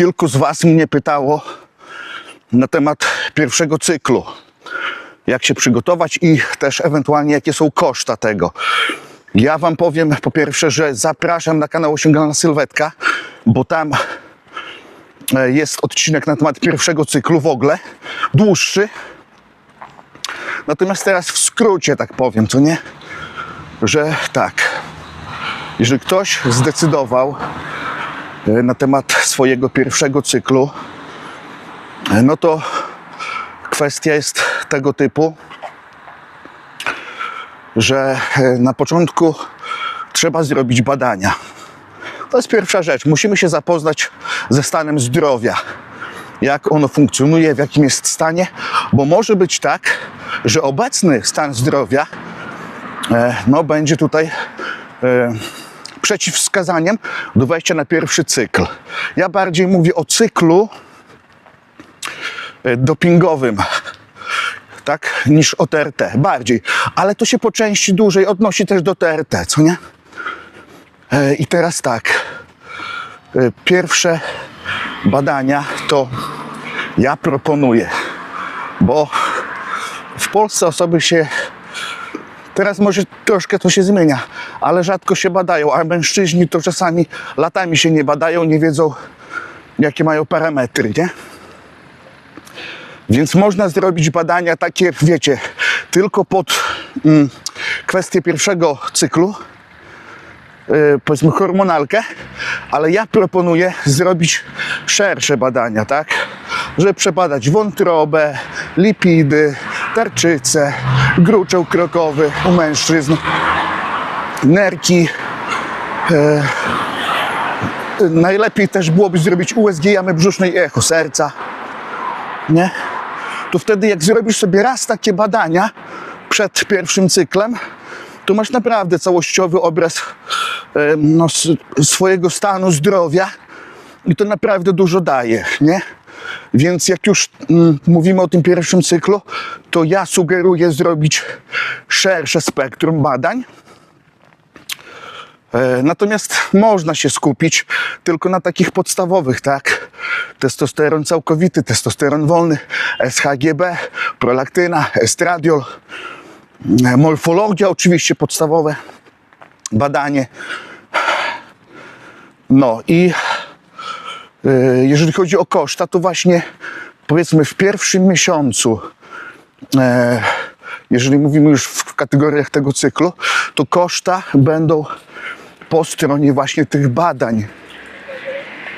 kilku z Was mnie pytało na temat pierwszego cyklu. Jak się przygotować i też ewentualnie jakie są koszta tego. Ja Wam powiem po pierwsze, że zapraszam na kanał Osiągalna Sylwetka, bo tam e, jest odcinek na temat pierwszego cyklu w ogóle, dłuższy. Natomiast teraz w skrócie tak powiem, co nie? Że tak, jeżeli ktoś zdecydował na temat swojego pierwszego cyklu, e, no to kwestia jest tego typu, że e, na początku trzeba zrobić badania. To jest pierwsza rzecz. Musimy się zapoznać ze stanem zdrowia. Jak ono funkcjonuje, w jakim jest stanie, bo może być tak, że obecny stan zdrowia e, no, będzie tutaj e, przeciwwskazaniem do wejścia na pierwszy cykl. Ja bardziej mówię o cyklu e, dopingowym, tak, niż o TRT. Bardziej. Ale to się po części dłużej odnosi też do TRT, co nie? E, I teraz tak. E, Pierwsze badania to ja proponuję, bo w Polsce osoby się Teraz może troszkę to się zmienia, ale rzadko się badają, a mężczyźni to czasami latami się nie badają, nie wiedzą jakie mają parametry, nie? Więc można zrobić badania takie, wiecie, tylko pod mm, kwestię pierwszego cyklu, yy, powiedzmy hormonalkę, ale ja proponuję zrobić szersze badania, tak? Żeby przebadać wątrobę, lipidy, tarczycę, gruczoł krokowy u mężczyzn, nerki. E, najlepiej też byłoby zrobić USG jamy brzusznej echo serca. Nie? To wtedy jak zrobisz sobie raz takie badania przed pierwszym cyklem, to masz naprawdę całościowy obraz e, no, swojego stanu zdrowia i to naprawdę dużo daje, nie? Więc jak już mm, mówimy o tym pierwszym cyklu, to ja sugeruję zrobić szersze spektrum badań. E, Natomiast można się skupić tylko na takich podstawowych, tak? Testosteron całkowity, testosteron wolny, SHGB, prolaktyna, estradiol, e, morfologia oczywiście podstawowe badanie. No i jeżeli chodzi o koszta, to właśnie powiedzmy w pierwszym miesiącu e, jeżeli mówimy już w kategoriach tego cyklu, to koszta będą po stronie właśnie tych badań